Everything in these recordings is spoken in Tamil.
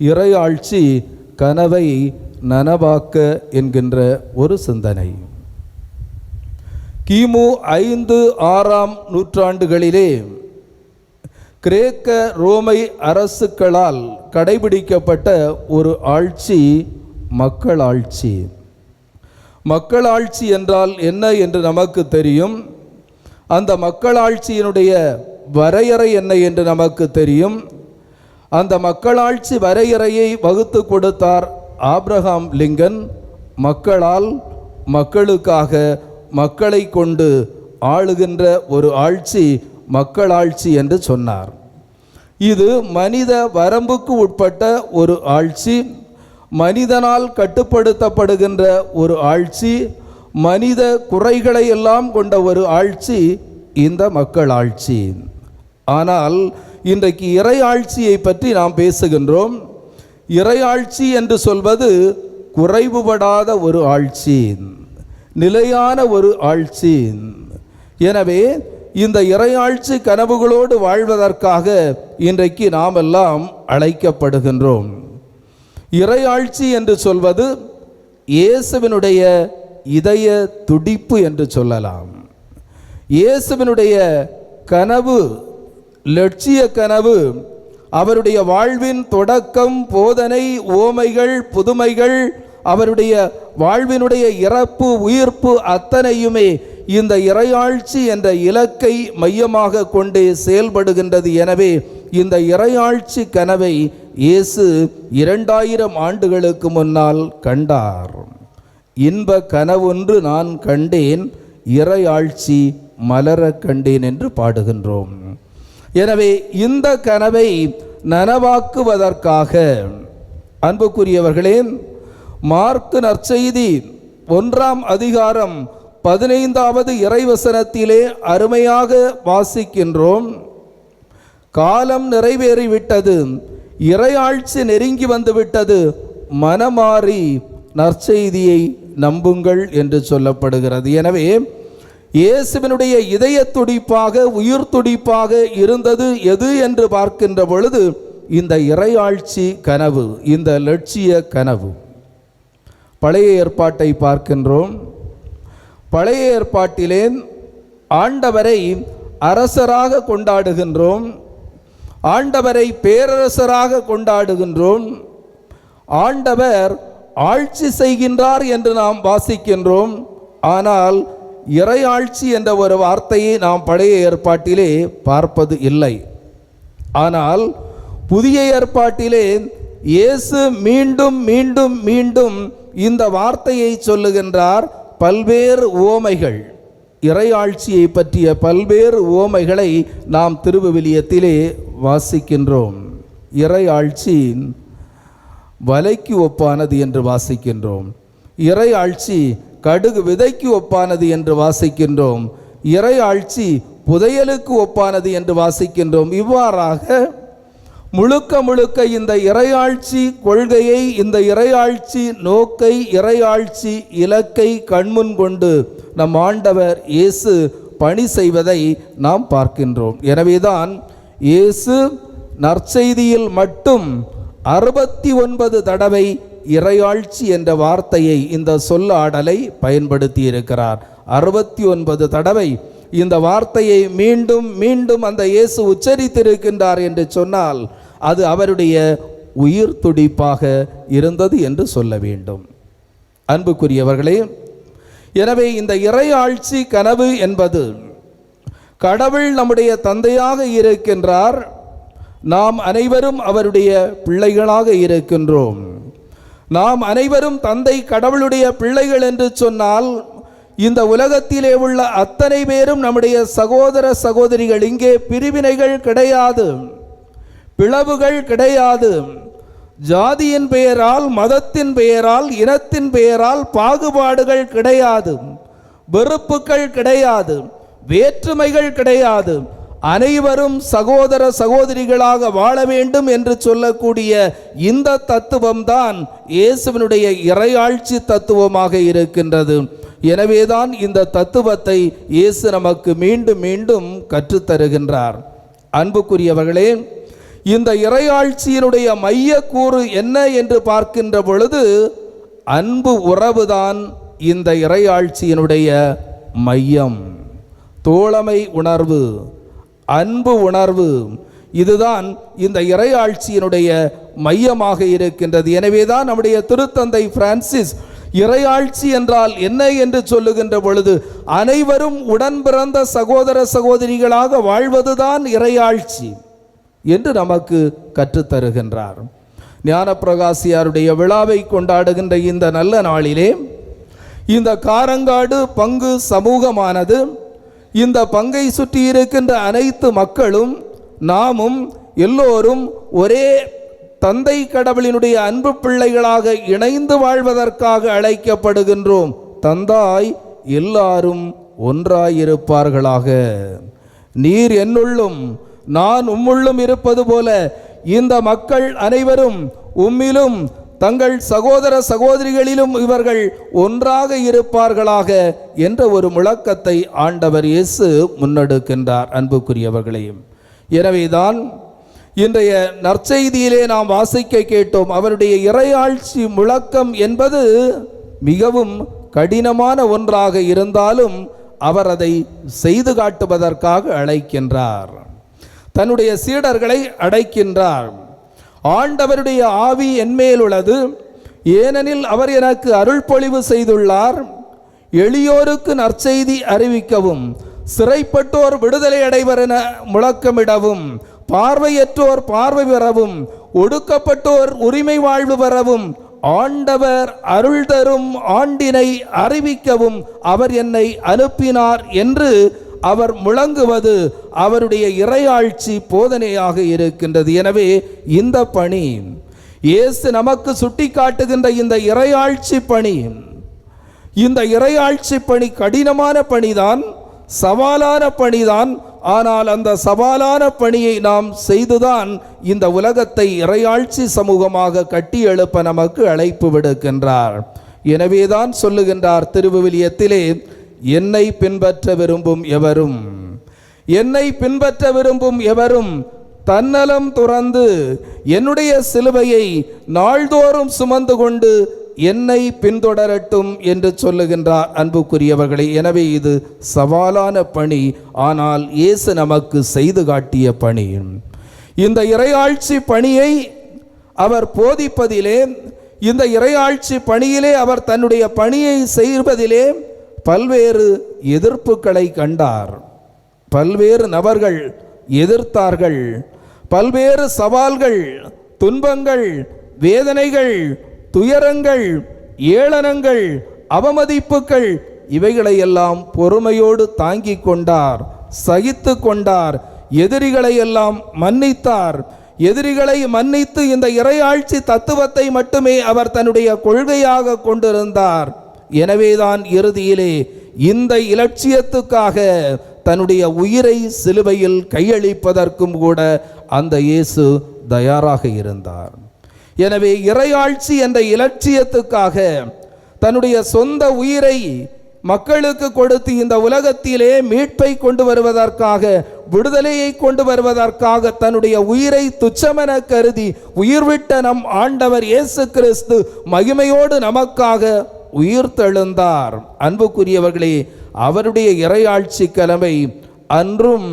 இறையாட்சி கனவை நனவாக்க என்கின்ற ஒரு சிந்தனை. கிமு ஐந்து ஆறாம் நூற்றாண்டுகளிலே கிரேக்க ரோமை அரசுகளால் கடைபிடிக்கப்பட்ட ஒரு ஆட்சி மக்களாட்சி மக்களாட்சி என்றால் என்ன என்று நமக்கு தெரியும்? அந்த மக்களாட்சியினுடைய வரையறை என்ன என்று நமக்கு தெரியும்? அந்த மக்களாட்சி வரையறையை வகுத்து கொடுத்தார் ஆப்ரஹாம் லிங்கன். மக்களால் மக்களுக்காக மக்களை கொண்டு ஆளுகின்ற ஒரு ஆட்சி மக்களாட்சி என்று சொன்னார். இது மனித வரம்புக்கு உட்பட்ட ஒரு ஆட்சி மனிதனால் கட்டுப்படுத்தப்படுகின்ற ஒரு ஆட்சி மனித குறைகளை எல்லாம் கொண்ட ஒரு ஆட்சி இந்த மக்கள் ஆட்சி ஆனால் இன்றைக்கு இறை பற்றி நாம் பேசுகின்றோம். இறையாட்சி என்று சொல்வது குறைவுபடாத ஒரு ஆட்சி நிலையான ஒரு ஆட்சி எனவே இந்த இறையாட்சி கனவுகளோடு வாழ்வதற்காக இன்றைக்கு நாம் எல்லாம் அழைக்கப்படுகின்றோம் இறையாட்சி என்று சொல்வது இயேசுவினுடைய இதய துடிப்பு என்று சொல்லலாம். இயேசுவினுடைய கனவு லட்சிய கனவு அவருடைய வாழ்வின் தொடக்கம் போதனை ஓமைகள் புதுமைகள் அவருடைய வாழ்வினுடைய இறப்பு உயிர்ப்பு அத்தனையுமே இந்த இறையாட்சி என்ற இலக்கை மையமாக கொண்டே செயல்படுகின்றது. எனவே இந்த இறையாட்சி கனவை இயேசு இரண்டாயிரம் ஆண்டுகளுக்கு முன்னால் கண்டார். இன்ப கனவொன்று நான் கண்டேன் இறையாட்சி மலர கண்டேன் என்று பாடுகின்றோம். எனவே இந்த கனவை நனவாக்குவதற்காக. அன்புக்குரியவர்களே மார்க்கு நற்செய்தி ஒன்றாம் அதிகாரம் பதினைந்தாவது இறைவசனத்திலே அருமையாக வாசிக்கின்றோம். காலம் நிறைவேறிவிட்டது இறையாட்சி நெருங்கி வந்துவிட்டது மனமாறி நற்செய்தியை நம்புங்கள் என்று சொல்லப்படுகிறது. எனவே இயேசுவினுடைய இதய துடிப்பாக உயிர் துடிப்பாக இருந்தது எது என்று பார்க்கின்ற பொழுது இந்த இறையாட்சி கனவு இந்த லட்சிய கனவு. பழைய ஏற்பாட்டை பார்க்கின்றோம். பழைய ஏற்பாட்டிலே ஆண்டவரை அரசராக கொண்டாடுகின்றோம். ஆண்டவரை பேரரசராக கொண்டாடுகின்றோம். ஆண்டவர் ஆட்சி செய்கின்றார் என்று நாம் வாசிக்கின்றோம். ஆனால் இறையாட்சி என்ற ஒரு வார்த்தையை நாம் பழைய ஏற்பாட்டிலே பார்ப்பது இல்லை. ஆனால் புதிய ஏற்பாட்டிலே இயேசு மீண்டும் மீண்டும் மீண்டும் இந்த வார்த்தையை சொல்லுகின்றார் பல்வேறு ஓமைகள் இறையாட்சியை பற்றிய பல்வேறு ஓமைகளை நாம் திருவிவிலியத்திலே வாசிக்கின்றோம். இறையாட்சி வலைக்கு ஒப்பானது என்று வாசிக்கின்றோம். இறையாட்சி கடுகு விதைக்கு ஒப்பானது என்று வாசிக்கின்றோம். இறையாட்சி புதையலுக்கு ஒப்பானது என்று வாசிக்கின்றோம். இவ்வாறாக முழுக்க முழுக்க இந்த இறையாட்சி கொள்கையை இந்த இறையாட்சி நோக்கை இறையாட்சி இலக்கை கண்முன் கொண்டு நம் ஆண்டவர் இயேசு பணி செய்வதை நாம் பார்க்கின்றோம். எனவேதான் இயேசு நற்செய்தியில் மட்டும் அறுபத்தி ஒன்பது தடவை இறையாட்சி என்ற வார்த்தையை இந்த சொல்லாடலை பயன்படுத்தி இருக்கிறார் அறுபத்தி ஒன்பது தடவை இந்த வார்த்தையை மீண்டும் மீண்டும் அந்த இயேசு உச்சரித்திருக்கின்றார் என்று சொன்னால் அது அவருடைய உயிர் துடிப்பாக இருந்தது என்று சொல்ல வேண்டும். அன்புக்குரியவர்களே எனவே இந்த இறையாட்சி கனவு என்பது கடவுள் நம்முடைய தந்தையாக இருக்கின்றார். நாம் அனைவரும் அவருடைய பிள்ளைகளாக இருக்கின்றோம். நாம் அனைவரும் தந்தை கடவுளுடைய பிள்ளைகள் என்று சொன்னால் இந்த உலகத்திலே உள்ள அத்தனை பேரும் நம்முடைய சகோதர சகோதரிகள். இங்கே பிரிவினைகள் கிடையாது பிளவுகள் கிடையாது. ஜாதியின் பெயரால் மதத்தின் பெயரால் இனத்தின் பெயரால் பாகுபாடுகள் கிடையாது வெறுப்புகள் கிடையாது வேற்றுமைகள் கிடையாது. அனைவரும் சகோதர சகோதரிகளாக வாழ வேண்டும் என்று சொல்லக்கூடிய இந்த தத்துவம்தான் இயேசுவினுடைய இறையாட்சி தத்துவமாக இருக்கின்றது. எனவேதான் இந்த தத்துவத்தை இயேசு நமக்கு மீண்டும் மீண்டும் கற்றுத்தருகின்றார். அன்புக்குரியவர்களே இந்த இறையாட்சியினுடைய மைய கூறு என்ன என்று பார்க்கின்ற பொழுது அன்பு உறவுதான் இந்த இறையாட்சியினுடைய மையம். தோழமை உணர்வு அன்பு உணர்வு. இதுதான் இந்த இறையாட்சியினுடைய மையமாக இருக்கின்றது. எனவேதான் நம்முடைய திருத்தந்தை பிரான்சிஸ் இறையாட்சி என்றால் என்ன என்று சொல்லுகின்ற பொழுது அனைவரும் உடன் பிறந்த சகோதர சகோதரிகளாக வாழ்வதுதான் இறையாட்சி என்று நமக்கு கற்றுத்தருகின்றார். ஞானப்பிரகாசியாருடைய விழாவை கொண்டாடுகின்ற இந்த நல்ல நாளிலே இந்த காரங்காடு பங்கு சமூகமானது இந்த பங்கை சுற்றி இருக்கின்ற அனைத்து மக்களும் நாமும் எல்லோரும் ஒரே தந்தை கடவுளினுடைய அன்பு பிள்ளைகளாக இணைந்து வாழ்வதற்காக அழைக்கப்படுகின்றோம். தந்தாய் எல்லாரும் ஒன்றாயிருப்பார்களாக. நீர் என்னுள்ளும் நான் உம்முள்ளும் இருப்பது போல இந்த மக்கள் அனைவரும் உம்மிலும் தங்கள் சகோதர சகோதரிகளிலும் இவர்கள் ஒன்றாக இருப்பார்களாக என்ற ஒரு முழக்கத்தை ஆண்டவர் இயேசு முன்னெடுக்கின்றார். அன்புக்குரியவர்களையும். எனவேதான் இன்றைய நற்செய்தியிலே நாம் வாசிக்க கேட்டோம். அவருடைய இறையாட்சி முழக்கம் என்பது மிகவும் கடினமான ஒன்றாக இருந்தாலும் அவர் அதை செய்து காட்டுவதற்காக அழைக்கின்றார். தன்னுடைய சீடர்களை அடைக்கின்றார். ஆண்டவருடைய ஆவி என்மேல் உள்ளது. ஏனெனில் அவர் எனக்கு அருள்பொழிவு செய்துள்ளார். எளியோருக்கு நற்செய்தி அறிவிக்கவும் சிறைப்பட்டோர் விடுதலை அடைவர் என முழக்கமிடவும் பார்வையற்றோர் பார்வை பெறவும் ஒடுக்கப்பட்டோர் உரிமை வாழ்வு பெறவும் ஆண்டவர் அருள் தரும் ஆண்டினை அறிவிக்கவும் அவர் என்னை அனுப்பினார் என்று அவர் முழங்குவது அவருடைய இறையாட்சி போதனையாக இருக்கின்றது. எனவே இந்த பணி இயேசு நமக்கு சுட்டிக்காட்டுகின்ற இந்த இறையாட்சி பணி இந்த இறையாட்சி பணி கடினமான பணிதான் சவாலான பணிதான் ஆனால் அந்த சவாலான பணியை நாம் செய்துதான் இந்த உலகத்தை இறையாட்சி சமூகமாக கட்டி எழுப்ப நமக்கு அழைப்பு விடுக்கின்றார். எனவேதான் சொல்லுகின்றார் திருவிவிலியத்திலே என்னை பின்பற்ற விரும்பும் எவரும் என்னை பின்பற்ற விரும்பும் எவரும் தன்னலம் துறந்து என்னுடைய சிலுவையை நாள்தோறும் சுமந்து கொண்டு என்னை பின்தொடரட்டும் என்று சொல்லுகின்றார் அன்புக்குரியவர்களை. எனவே இது சவாலான பணி. ஆனால் இயேசு நமக்கு செய்து காட்டிய பணி. இந்த இறையாட்சி பணியை அவர் போதிப்பதிலே இந்த இறையாட்சி பணியிலே அவர் தன்னுடைய பணியை செய்வதிலே பல்வேறு எதிர்ப்புகளை கண்டார். பல்வேறு நபர்கள் எதிர்த்தார்கள். பல்வேறு சவால்கள் துன்பங்கள் வேதனைகள் துயரங்கள் ஏளனங்கள் அவமதிப்புகள் இவைகளையெல்லாம் பொறுமையோடு தாங்கிக் கொண்டார் சகித்து கொண்டார் எதிரிகளை எல்லாம் மன்னித்தார். எதிரிகளை மன்னித்து இந்த இறையாட்சி தத்துவத்தை மட்டுமே அவர் தன்னுடைய கொள்கையாக கொண்டிருந்தார். எனவேதான் இறுதியிலே இந்த இலட்சியத்துக்காக தன்னுடைய உயிரை சிலுவையில் கையளிப்பதற்கும் கூட அந்த இயேசு தயாராக இருந்தார். எனவே இறையாட்சி என்ற இலட்சியத்துக்காக தன்னுடைய சொந்த உயிரை மக்களுக்கு கொடுத்து இந்த உலகத்திலே மீட்பை கொண்டு வருவதற்காக விடுதலையை கொண்டு வருவதற்காக தன்னுடைய உயிரை துச்சமென கருதி உயிர்விட்ட நம் ஆண்டவர் இயேசு கிறிஸ்து மகிமையோடு நமக்காக உயிர்த்தெழுந்தார். அன்புக்குரியவர்களே அவருடைய இறையாட்சி கிழமை அன்றும்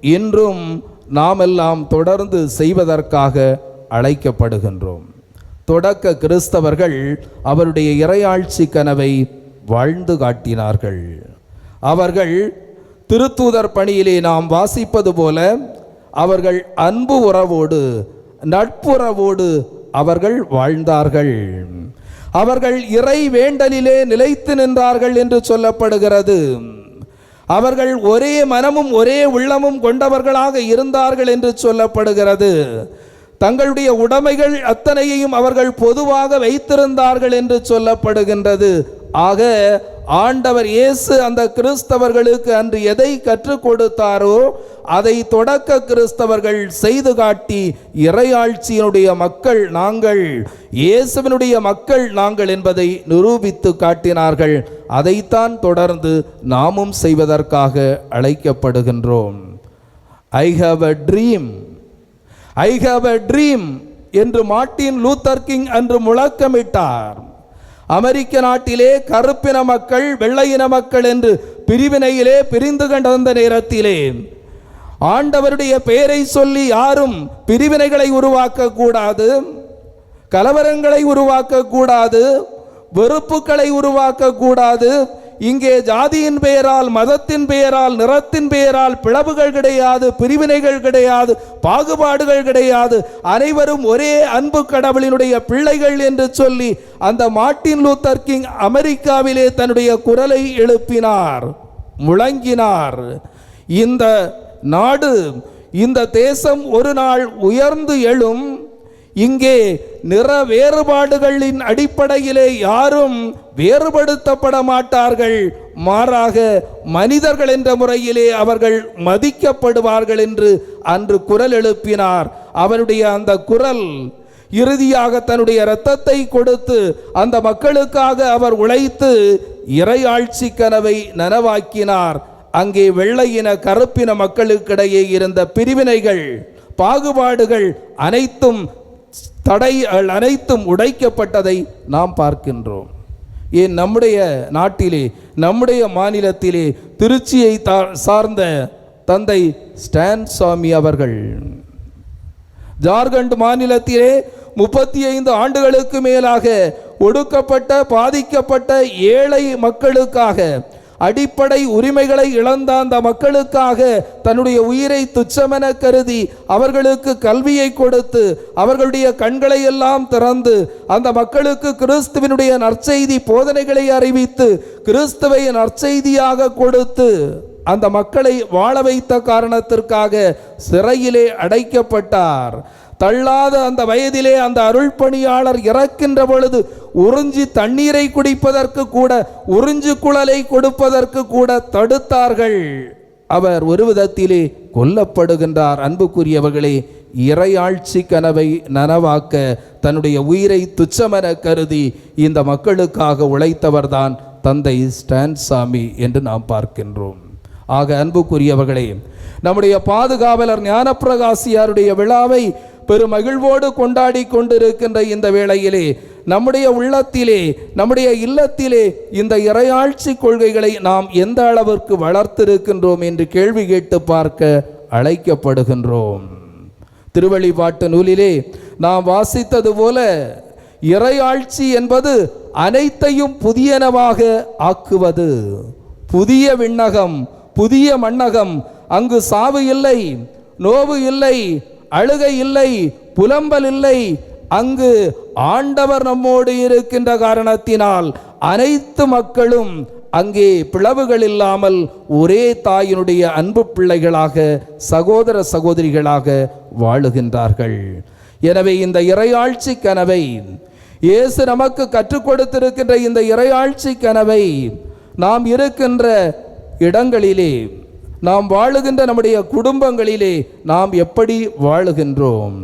இன்றும் நாமெல்லாம் தொடர்ந்து செய்வதற்காக அழைக்கப்படுகின்றோம். தொடக்க கிறிஸ்தவர்கள் அவருடைய இறையாட்சி கனவை வாழ்ந்து காட்டினார்கள். அவர்கள் திருத்தூதர் பணியிலே நாம் வாசிப்பது போல அவர்கள் அன்பு உறவோடு நட்புறவோடு அவர்கள் வாழ்ந்தார்கள். அவர்கள் இறை வேண்டலிலே நிலைத்து நின்றார்கள் என்று சொல்லப்படுகிறது. அவர்கள் ஒரே மனமும் ஒரே உள்ளமும் கொண்டவர்களாக இருந்தார்கள் என்று சொல்லப்படுகிறது. தங்களுடைய உடைமைகள் அத்தனையையும் அவர்கள் பொதுவாக வைத்திருந்தார்கள் என்று சொல்லப்படுகின்றது. ஆக ஆண்டவர் இயேசு அந்த கிறிஸ்தவர்களுக்கு அன்று எதை கற்றுக் கொடுத்தாரோ அதை தொடக்க கிறிஸ்தவர்கள் செய்து காட்டி இறையாட்சியினுடைய மக்கள் நாங்கள் இயேசுவினுடைய மக்கள் நாங்கள் என்பதை நிரூபித்து காட்டினார்கள். அதைத்தான் தொடர்ந்து நாமும் செய்வதற்காக அழைக்கப்படுகின்றோம். I have a dream I have a dream என்று மார்ட்டின் லூத்தர் கிங் அன்று முழக்கமிட்டார். அமெரிக்க நாட்டிலே கருப்பின மக்கள் வெள்ளையின மக்கள் என்று பிரிவினையிலே பிரிந்து கண்டந்த நேரத்திலே. ஆண்டவருடைய பெயரை சொல்லி யாரும் பிரிவினைகளை உருவாக்க கூடாது கலவரங்களை உருவாக்க கூடாது வெறுப்புகளை உருவாக்க கூடாது இங்கே ஜாதியின் பெயரால் மதத்தின் பெயரால் நிறத்தின் பெயரால் பிளவுகள் கிடையாது பிரிவினைகள் கிடையாது பாகுபாடுகள் கிடையாது. அனைவரும் ஒரே அன்பு கடவுளினுடைய பிள்ளைகள் என்று சொல்லி அந்த மார்ட்டின் லூத்தர் கிங் அமெரிக்காவிலே தன்னுடைய குரலை எழுப்பினார் முழங்கினார். இந்த நாடு இந்த தேசம் ஒரு நாள் உயர்ந்து எழும் இங்கே நிற வேறுபாடுகளின் அடிப்படையிலே யாரும் வேறுபடுத்தப்பட மாட்டார்கள். மாறாக மனிதர்கள் என்ற முறையிலே அவர்கள் மதிக்கப்படுவார்கள் என்று அன்று குரல் எழுப்பினார். அவருடைய அந்த குரல் இறுதியாக தன்னுடைய இரத்தத்தை கொடுத்து அந்த மக்களுக்காக அவர் உழைத்து இறையாட்சி கனவை நனவாக்கினார். அங்கே வெள்ளையின கருப்பின மக்களுக்கிடையே இருந்த பிரிவினைகள் பாகுபாடுகள் அனைத்தும் தடைகள் அனைத்தும் உடைக்கப்பட்டதை நாம் பார்க்கின்றோம். ஏன் நம்முடைய நாட்டிலே நம்முடைய மாநிலத்திலே திருச்சியை சார்ந்த தந்தை ஸ்டான் சுவாமி அவர்கள் ஜார்க்கண்ட் மாநிலத்திலே முப்பத்தி ஐந்து ஆண்டுகளுக்கு மேலாக ஒடுக்கப்பட்ட பாதிக்கப்பட்ட ஏழை மக்களுக்காக அடிப்படை உரிமைகளை இழந்த அந்த மக்களுக்காக தன்னுடைய உயிரை துச்சமென கருதி அவர்களுக்கு கல்வியை கொடுத்து அவர்களுடைய கண்களை எல்லாம் திறந்து அந்த மக்களுக்கு கிறிஸ்துவினுடைய நற்செய்தி போதனைகளை அறிவித்து கிறிஸ்துவை நற்செய்தியாக கொடுத்து அந்த மக்களை வாழ வைத்த காரணத்திற்காக சிறையிலே அடைக்கப்பட்டார். தள்ளாத அந்த வயதிலே அந்த அருள் பணியாளர் இறக்கின்ற பொழுது உறிஞ்சி தண்ணீரை குடிப்பதற்கு கூட உறிஞ்சு குழலை கொடுப்பதற்கு கூட தடுத்தார்கள். அவர் ஒரு விதத்திலே கொல்லப்படுகின்றார். அன்புக்குரியவர்களே இறையாட்சி கனவை நனவாக்க தன்னுடைய உயிரை துச்சமென கருதி இந்த மக்களுக்காக உழைத்தவர்தான் தந்தை ஸ்டான்சாமி என்று நாம் பார்க்கின்றோம். ஆக அன்புக்குரியவர்களே நம்முடைய பாதுகாவலர் ஞானப்பிரகாசியாருடைய விழாவை பெருமகிழ்வோடு கொண்டாடி கொண்டிருக்கின்ற இந்த வேளையிலே நம்முடைய உள்ளத்திலே நம்முடைய இல்லத்திலே இந்த இறையாட்சி கொள்கைகளை நாம் எந்த அளவிற்கு வளர்த்திருக்கின்றோம் என்று கேள்வி கேட்டு பார்க்க அழைக்கப்படுகின்றோம். திருவழிபாட்டு நூலிலே நாம் வாசித்தது போல இறையாட்சி என்பது அனைத்தையும் புதியனவாக ஆக்குவது. புதிய விண்ணகம் புதிய மண்ணகம் அங்கு சாவு இல்லை நோவு இல்லை அழுகை இல்லை புலம்பல் இல்லை. அங்கு ஆண்டவர் நம்மோடு இருக்கின்ற காரணத்தினால் அனைத்து மக்களும் அங்கே பிளவுகள் இல்லாமல் ஒரே தாயினுடைய அன்பு பிள்ளைகளாக சகோதர சகோதரிகளாக வாழுகின்றார்கள். எனவே இந்த இறையாட்சி கனவை இயேசு நமக்கு கற்றுக் கொடுத்திருக்கின்ற இந்த இறையாட்சி கனவை நாம் இருக்கின்ற இடங்களிலே நாம் வாழுகின்ற நம்முடைய குடும்பங்களிலே நாம் எப்படி வாழுகின்றோம்?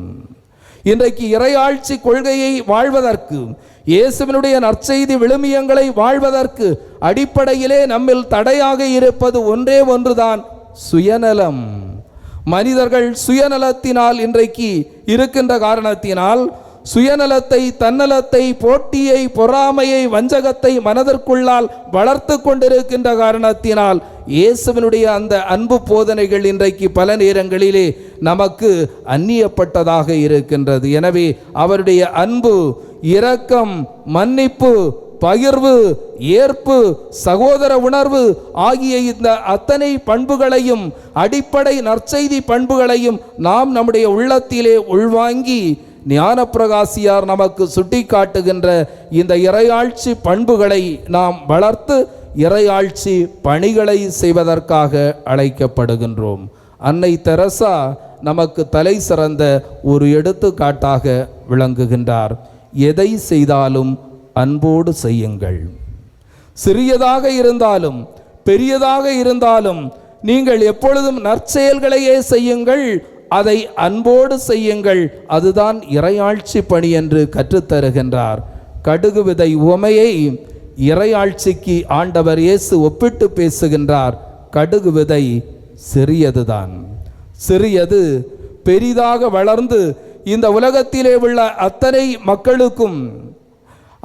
இன்றைக்கு இறையாட்சி கொள்கையை வாழ்வதற்கு இயேசுவினுடைய நற்செய்தி விழுமியங்களை வாழ்வதற்கு அடிப்படையிலே நம்மில் தடையாக இருப்பது ஒன்றே ஒன்றுதான் சுயநலம். மனிதர்கள் சுயநலத்தினால் இன்றைக்கு இருக்கின்ற காரணத்தினால் சுயநலத்தை தன்னலத்தை போட்டியை பொறாமையை வஞ்சகத்தை மனதிற்குள்ளால் வளர்த்து கொண்டிருக்கின்ற காரணத்தினால் இயேசுவினுடைய அந்த அன்பு போதனைகள் இன்றைக்கு பல நேரங்களிலே நமக்கு அந்நியப்பட்டதாக இருக்கின்றது. எனவே அவருடைய அன்பு இரக்கம் மன்னிப்பு பகிர்வு ஏற்பு சகோதர உணர்வு ஆகிய இந்த அத்தனை பண்புகளையும் அடிப்படை நற்செய்தி பண்புகளையும் நாம் நம்முடைய உள்ளத்திலே உள்வாங்கி ஞானப்பிரகாசியார் நமக்கு சுட்டிக்காட்டுகின்ற இந்த இறையாட்சி பண்புகளை நாம் வளர்த்து இறையாட்சி பணிகளை செய்வதற்காக அழைக்கப்படுகின்றோம். அன்னை தெரசா நமக்கு தலை சிறந்த ஒரு எடுத்துக்காட்டாக விளங்குகின்றார். எதை செய்தாலும் அன்போடு செய்யுங்கள். சிறியதாக இருந்தாலும் பெரியதாக இருந்தாலும் நீங்கள் எப்பொழுதும் நற்செயல்களையே செய்யுங்கள். அதை அன்போடு செய்யுங்கள். அதுதான் இறையாட்சி பணி என்று கற்றுத்தருகின்றார். கடுகு விதை உவமையை இறையாட்சிக்கு ஆண்டவர் இயேசு ஒப்பிட்டு பேசுகின்றார். கடுகு விதை சிறியதுதான். சிறியது பெரிதாக வளர்ந்து இந்த உலகத்திலே உள்ள அத்தனை மக்களுக்கும்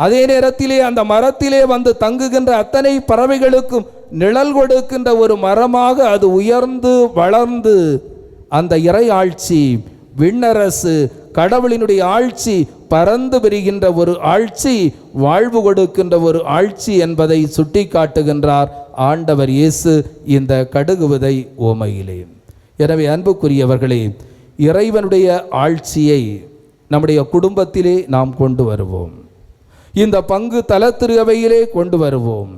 அதே நேரத்திலே அந்த மரத்திலே வந்து தங்குகின்ற அத்தனை பறவைகளுக்கும் நிழல் கொடுக்கின்ற ஒரு மரமாக அது உயர்ந்து வளர்ந்து அந்த இறை ஆட்சி விண்ணரசு கடவுளினுடைய ஆட்சி பறந்து பெறுகின்ற ஒரு ஆட்சி வாழ்வு கொடுக்கின்ற ஒரு ஆட்சி என்பதை சுட்டி காட்டுகின்றார் ஆண்டவர் இயேசு இந்த கடுகுவதை ஓமையிலே எனவே அன்புக்குரியவர்களே இறைவனுடைய ஆட்சியை நம்முடைய குடும்பத்திலே நாம் கொண்டு வருவோம். இந்த பங்கு தலத்திருவையிலே கொண்டு வருவோம்.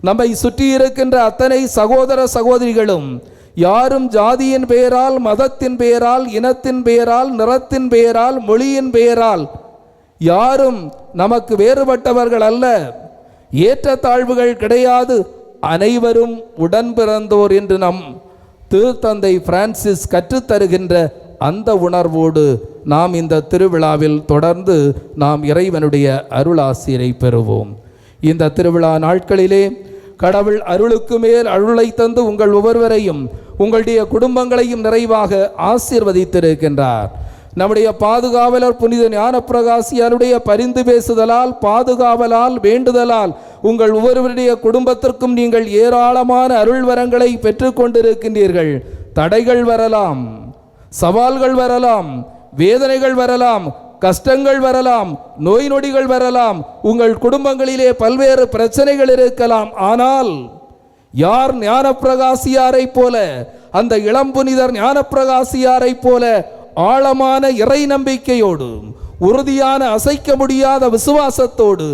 நம்மை சுற்றி இருக்கின்ற அத்தனை சகோதர சகோதரிகளும் யாரும் ஜாதியின் பெயரால் மதத்தின் பெயரால் இனத்தின் பெயரால் நிறத்தின் பெயரால் மொழியின் பெயரால் யாரும் நமக்கு வேறுபட்டவர்கள் அல்ல. ஏற்றத்தாழ்வுகள் கிடையாது. அனைவரும் உடன் பிறந்தோர் என்று நம் திருத்தந்தை பிரான்சிஸ் கற்றுத்தருகின்ற அந்த உணர்வோடு நாம் இந்த திருவிழாவில் தொடர்ந்து நாம் இறைவனுடைய அருளாசிரை பெறுவோம். இந்த திருவிழா நாட்களிலே கடவுள் அருளுக்கு மேல் அருளை தந்து உங்கள் ஒவ்வொருவரையும் உங்களுடைய குடும்பங்களையும் நிறைவாக ஆசீர்வதித்திருக்கின்றார். நம்முடைய பாதுகாவலர் புனித ஞானப்பிரகாசியாருடைய பரிந்து பேசுதலால் பாதுகாவலால் வேண்டுதலால் உங்கள் ஒவ்வொருவருடைய குடும்பத்திற்கும் நீங்கள் ஏராளமான அருள் வரங்களை பெற்றுக்கொண்டிருக்கின்றீர்கள். தடைகள் வரலாம் சவால்கள் வரலாம் வேதனைகள் வரலாம் கஷ்டங்கள் வரலாம் நோய் நொடிகள் வரலாம் உங்கள் குடும்பங்களிலே பல்வேறு பிரச்சனைகள் இருக்கலாம். ஆனால் யார் ஞானப்பிரகாசியாரை போல அந்த இளம்புனிதர் ஞானப்பிரகாசியாரை போல ஆழமான இறை நம்பிக்கையோடு உறுதியான அசைக்க முடியாத விசுவாசத்தோடு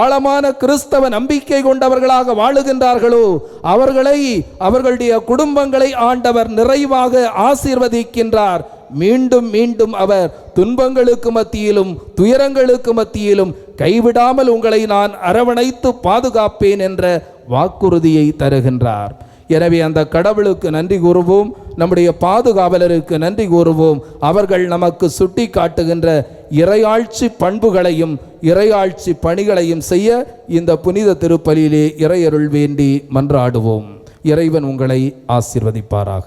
ஆழமான கிறிஸ்தவ நம்பிக்கை கொண்டவர்களாக வாழுகின்றார்களோ அவர்களை அவர்களுடைய குடும்பங்களை ஆண்டவர் நிறைவாக ஆசீர்வதிக்கின்றார். மீண்டும் மீண்டும் அவர் துன்பங்களுக்கு மத்தியிலும் துயரங்களுக்கு மத்தியிலும் கைவிடாமல் உங்களை நான் அரவணைத்து பாதுகாப்பேன் என்ற வாக்குறுதியை தருகின்றார். எனவே அந்த கடவுளுக்கு நன்றி கூறுவோம் நம்முடைய பாதுகாவலருக்கு நன்றி கூறுவோம். அவர்கள் நமக்கு சுட்டி காட்டுகின்ற இறையாட்சி பண்புகளையும் இறையாட்சி பணிகளையும் செய்ய இந்த புனித திருப்பலியிலே இறையருள் வேண்டி மன்றாடுவோம். இறைவன் உங்களை ஆசிர்வதிப்பாராக.